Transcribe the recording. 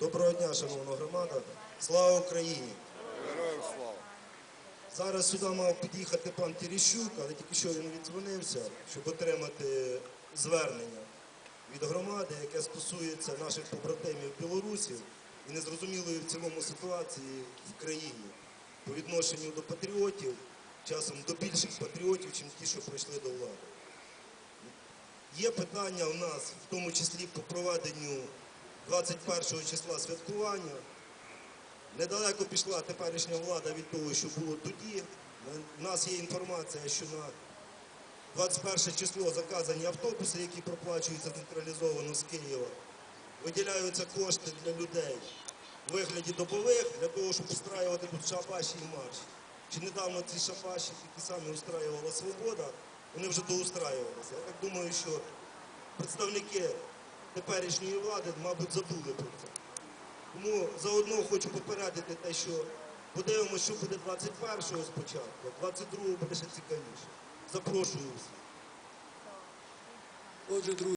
Доброго дня, шановна громада. Слава Україні! Героям слава. Зараз сюди мав під'їхати пан Терещук, але тільки що він віддзвонився, щоб отримати звернення від громади, яке стосується наших побратимів білорусів і незрозумілої в цілому ситуації в країні по відношенню до патріотів, часом до більших патріотів, ніж ті, що прийшли до влади. Є питання у нас, в тому числі по проведенню 21 числа святкування. Недалеко пішла теперішня влада від того, що було тоді. У нас є інформація, що на 21 число заказані автобуси, які проплачуються централізовано з Києва. Виділяються кошти для людей у вигляді добових для того, щоб устраювати тут шабаші і марші. Чи недавно ці шабаші, які самі устраювала свобода, вони вже доустраювалися. Я так думаю, що представники теперішньої влади, мабуть, забули про це. Тому заодно хочу попередити те, що подивимося, що буде 21-го спочатку, 22-го буде ще цікавіше. Запрошую всіх. Отже, друзі.